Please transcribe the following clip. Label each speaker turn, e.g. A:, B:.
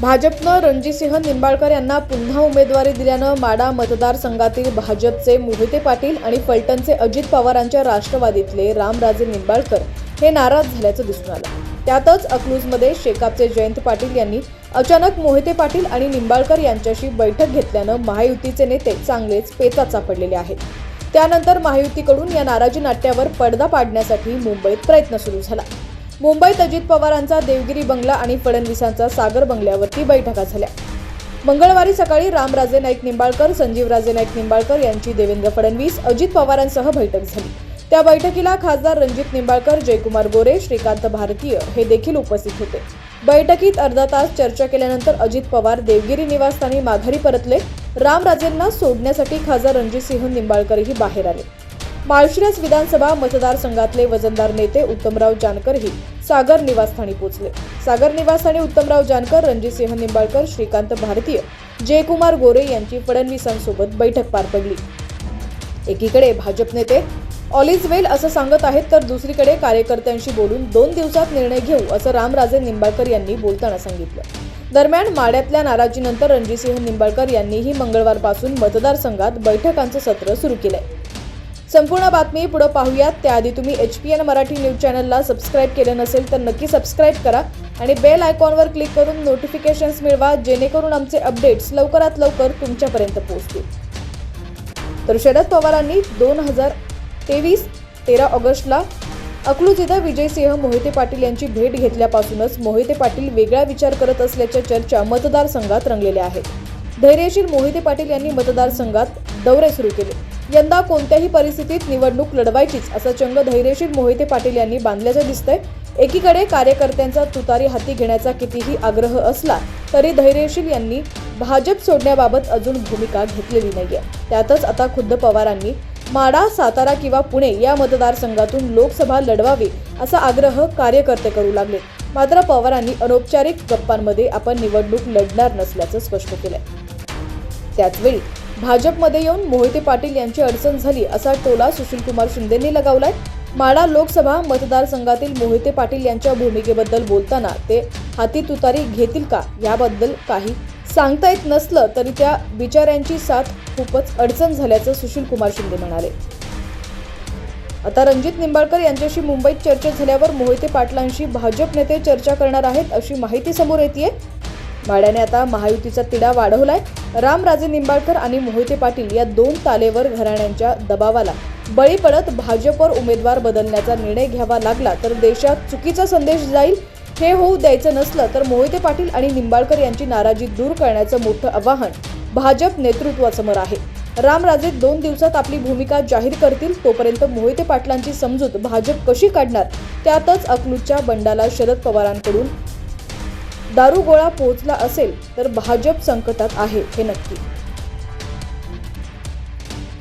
A: भाजपनं रणजितसिंह निंबाळकर यांना पुन्हा उमेदवारी दिल्यानं माडा मतदारसंघातील भाजपचे मोहिते पाटील आणि फलटणचे अजित पवारांच्या राष्ट्रवादीतले रामराजे निंबाळकर हे नाराज झाल्याचं दिसून आलं. त्यातच अकलूजमध्ये शेकापचे जयंत पाटील यांनी अचानक मोहिते पाटील आणि निंबाळकर यांच्याशी बैठक घेतल्यानं महायुतीचे नेते चांगलेच पेचात सापडलेले आहेत. त्यानंतर महायुतीकडून या नाराजी नाट्यावर पडदा पाडण्यासाठी मुंबईत प्रयत्न सुरू झाला. मुंबईत अजित पवारांचा देवगिरी बंगला आणि फडणवीसांचा सागर बंगल्यावरती बैठका झाल्या. मंगळवारी सकाळी रामराजे नाईक निंबाळकर संजीवराजे नाईक निंबाळकर यांची देवेंद्र फडणवीस अजित पवारांसह बैठक झाली. त्या बैठकीला खासदार रणजित निंबाळकर जयकुमार गोरे श्रीकांत भारतीय हे देखील उपस्थित होते. बैठकीत अर्धा तास चर्चा केल्यानंतर अजित पवार देवगिरी निवासस्थानी माघारी परतले. रामराजेंना सोडण्यासाठी खासदार रणजितसिंह निंबाळकरही बाहेर आले. माळशिरस विधानसभा मतदारसंघातले वजनदार नेते उत्तमराव जानकरही सागर निवासस्थानी पोचले सागर निवासस्थानी उत्तमराव जानकर रणजितसिंह निंबाळकर श्रीकांत भारतीय जयकुमार गोरे यांची फडणवीसांसोबत बैठक पार पडली. एकीकडे भाजप नेते ऑल इज वेल असं सांगत आहेत तर दुसरीकडे कार्यकर्त्यांशी बोलून दोन दिवसात निर्णय घेऊ असं रामराजे निंबाळकर यांनी बोलताना सांगितलं. दरम्यान माड्यातल्या नाराजीनंतर रणजितसिंह निंबाळकर यांनीही मंगळवारपासून मतदारसंघात बैठकांचं सत्र सुरू केलंय. संपूर्ण बातमी पुढे पाहूयात. त्याआधी तुम्ही H P N Marathi news चॅनलला सबस्क्राईब केलं नसेल तर नक्की सबस्क्राईब करा आणि बेल आयकॉनवर क्लिक करून नोटिफिकेशन्स मिळवा जेणेकरून आमचे अपडेट्स लवकरात लवकर तुमच्यापर्यंत पोहोचतील. तर शरद पवारांनी दोन हजार तेवीस तेरा ऑगस्टला अकलूज इथं विजयसिंह मोहिते पाटील यांची भेट घेतल्यापासूनच मोहिते पाटील वेगळा विचार करत असल्याच्या चर्चा मतदारसंघात रंगलेल्या आहेत. धैर्यशील मोहिते पाटील यांनी मतदारसंघात दौरे सुरू केले. यंदा कोणत्याही परिस्थितीत निवडणूक लढवायचीच असं चंग धैर्यशील मोहिते पाटील यांनी बांधल्याचं दिसतंय. एकीकडे कार्यकर्त्यांचा तुतारी हाती घेण्याचा कितीही आग्रह असला तरी धैर्यशील यांनी भाजप सोडण्याबाबत अजून भूमिका घेतलेली नाहीये. त्यातच आता खुद्द पवारांनी माडा सातारा किंवा पुणे या मतदारसंघातून लोकसभा लढवावी असा आग्रह कार्यकर्ते करू लागले. मात्र पवारांनी अनौपचारिक गप्पांमध्ये आपण निवडणूक लढणार नसल्याचं स्पष्ट केलंय. त्याचवेळी भाजपमध्ये येऊन मोहिते पाटील यांची अडचण झाली असा टोला सुशीलकुमार शिंदेंनी लगावलाय. माडा लोकसभा मतदारसंघातील मोहिते पाटील यांच्या भूमिकेबद्दल बोलताना ते हाती तुतारी घेतील का याबद्दल काही सांगता येत नसलं तरी त्या बिचाऱ्यांची साथ खूपच अडचण झाल्याचं सुशीलकुमार शिंदे म्हणाले. आता रणजित निंबाळकर यांच्याशी मुंबईत चर्चा झाल्यावर मोहिते पाटलांशी भाजप नेते चर्चा करणार आहेत अशी माहिती समोर येते भाड्याने आता महायुतीचा तिढा वाढवलाय. रामराजे निंबाळकर आणि मोहिते पाटील या दोन तालेवर घराण्यांच्या दबावाला. बळी पडत भाजपवर उमेदवार बदलण्याचा निर्णय घ्यावा लागला तर देशात चुकीचा संदेश जाईल हे होऊ द्यायचं नसलं तर मोहिते पाटील आणि निंबाळकर यांची नाराजी दूर करण्याचं मोठं आवाहन भाजप नेतृत्वासमोर आहे. रामराजे दोन दिवसात आपली भूमिका जाहीर करतील तोपर्यंत मोहिते पाटलांची समजूत भाजप कशी काढणार? त्यातच अकलूजच्या बंडाला शरद पवारांकडून दारुगोळा पोहोचला असेल तर भाजप संकटात आहे हे नक्की.